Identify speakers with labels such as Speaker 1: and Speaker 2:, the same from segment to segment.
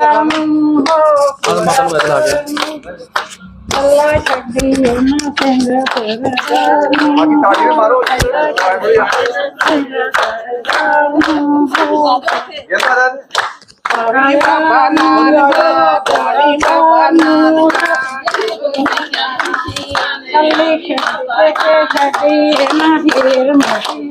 Speaker 1: ਮਾਤਾ ਨੂੰ ਬਦਲ ਆ ਗਿਆ
Speaker 2: ਅੱਲਾ ਛੱਡੀ ਉਹਨਾਂ ਸਿੰਘ ਤੇਰਾ
Speaker 3: ਬਾਕੀ ਤਾੜੀ ਮਾਰੋ ਇਹ ਸਾਰਾ
Speaker 2: ਪਾਣੀ ਬਾਬਾ ਨਾਨਕ ਪਾਣੀ ਬਾਬਾ ਨਾਨਕ ਅੱਲੇ ਛੱਡੀ ਕੇ ਛੱਡੀ ਨਾ ਹੀਰ ਮੋਤੀ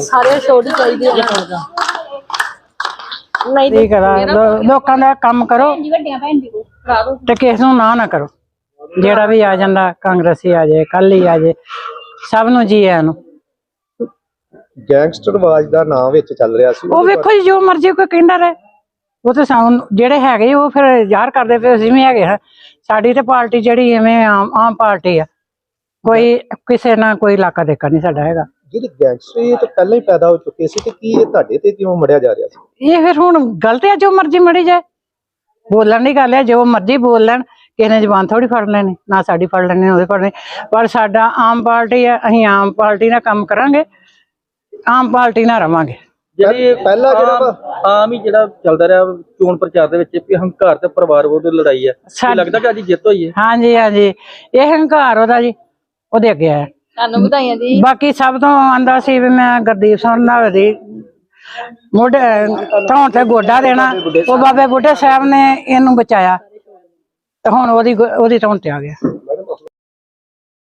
Speaker 4: ਸਾਰੇ ਛੋੜ ਚਾਹੀਦੇ ਆ। ਨਹੀਂ
Speaker 2: ਠੀਕ ਕਰਾ? ਲੋਕਾਂ ਦਾ ਕੰਮ ਕਰੋ ਤੇ ਕਿਸ ਨੂੰ ਨਾ ਨਾ ਕਰੋ। ਜਿਹੜਾ ਵੀ ਆ ਜਾਂਦਾ ਕਾਂਗਰਸੀ ਆ ਜਾਏ ਕੱਲ ਹੀ ਆ ਜਾਏ ਸਭ ਨੂੰ ਜੀ ਆਇਆਂ ਨੂੰ।
Speaker 3: ਗੈਂਗਸਟਰ ਆਵਾਜ਼ ਦਾ ਨਾਮ ਵਿੱਚ ਚੱਲ ਰਿਹਾ ਸੀ।
Speaker 2: ਉਹ ਵੇਖੋ ਜੀ ਜੋ ਮਰਜ਼ੀ ਕੋਈ ਕਹਿੰਦਾ ਰਹੇ। ਉਹ ਤੇ ਸਾਨੂੰ ਜਿਹੜੇ ਹੈਗੇ ਉਹ ਫਿਰ ਜ਼ਾਹਰ ਕਰਦੇ ਪਏ ਅਸੀਂ ਵੀ ਹੈਗੇ ਹਾਂ। ਸਾਡੀ ਤੇ ਪਾਰਟੀ ਜਿਹੜੀ ਐਵੇਂ ਆਮ ਆਮ ਪਾਰਟੀ ਆ। ਕੋਈ ਕਿਸੇ ਨਾਲ ਕੋਈ ਇਲਾਕਾ ਦੇਖਾ ਨਹੀਂ ਸਾਡਾ ਹੈਗਾ।
Speaker 3: ਜਿਹੜੇ ਗੈਂਗਸਟਰ ਇਹ ਤਾਂ ਪਹਿਲਾਂ ਹੀ ਪੈਦਾ ਹੋ ਚੁੱਕੇ ਸੀ ਤੇ ਕੀ ਇਹ ਤੁਹਾਡੇ ਤੇ ਕਿਉਂ ਮੜਿਆ ਜਾ ਰਿਹਾ ਸੀ?
Speaker 2: ਇਹ ਫਿਰ ਹੁਣ ਗਲਤ ਹੈ ਜੋ ਮਰਜ਼ੀ ਮੜੀ ਜਾਏ। ਬੋਲਣ ਦੀ ਗੱਲ ਹੈ ਜੋ ਮਰਜ਼ੀ ਬੋਲ ਲੈਣ ਕਿਸੇ ਨੇ ਜ਼ਬਾਨ ਥੋੜੀ ਫੜ ਲੈਣੀ ਨਾ ਸਾਡੀ ਫੜ ਲੈਣੀ ਉਹਦੇ ਫੜਨੀ ਪਰ ਸਾਡਾ ਆਮ ਪਾਰਟੀ ਹੈ ਅਸੀਂ ਆਮ ਪਾਰਟੀ ਨਾਲ ਕੰਮ ਕਰਾਂਗੇ ਆਮ ਪਾਰਟੀ ਨਾਲ ਰਵਾਂਗੇ।
Speaker 1: ਜਿਹੜੀ
Speaker 3: ਪਹਿਲਾ ਜਿਹੜਾ
Speaker 1: ਆਮ- ਹੀ ਜਿਹੜਾ ਚੱਲਦਾ ਰਿਹਾ ਚੋਣ ਪ੍ਰਚਾਰ ਦੇ ਵਿੱਚ ਵੀ ਹੰਕਾਰ ਤੇ ਪਰਿਵਾਰ ਵਿਰੋਧ ਲੜਾਈ ਹੈ। ਲੱਗਦਾ ਕਿ ਅੱਜ ਜਿੱਤ ਹੋਈ ਹੈ।
Speaker 2: ਹਾਂਜੀ ਹਾਂਜੀ। ਇਹ ਹੰਕਾਰ ਉਹਦਾ ਜੀ। ਉਹਦੇ ਅੱਗੇ ਆਇਆ।
Speaker 4: ਤੁਹਾਨੂੰ ਵਧਾਈਆਂ ਜੀ।
Speaker 2: ਬਾਕੀ ਸਭ ਤੋਂ ਆਂਦਾ ਸੀ ਵੀ ਮੈਂ ਗੁਰਦੀਪ ਸਿੰਘ ਨਾਲ ਦੀ ਮੋਢੇ ਧੌਣ ਤੇ ਗੋਡਾ ਦੇਣਾ। ਉਹ ਬਾਬੇ ਬੁੱਢੇ ਸਾਹਿਬ ਨੇ ਇਹਨੂੰ ਬਚਾਇਆ। ਤੇ ਹੁਣ ਉਹਦੀ ਉਹਦੀ ਧੌਣ ਤੇ ਆ ਗਿਆ।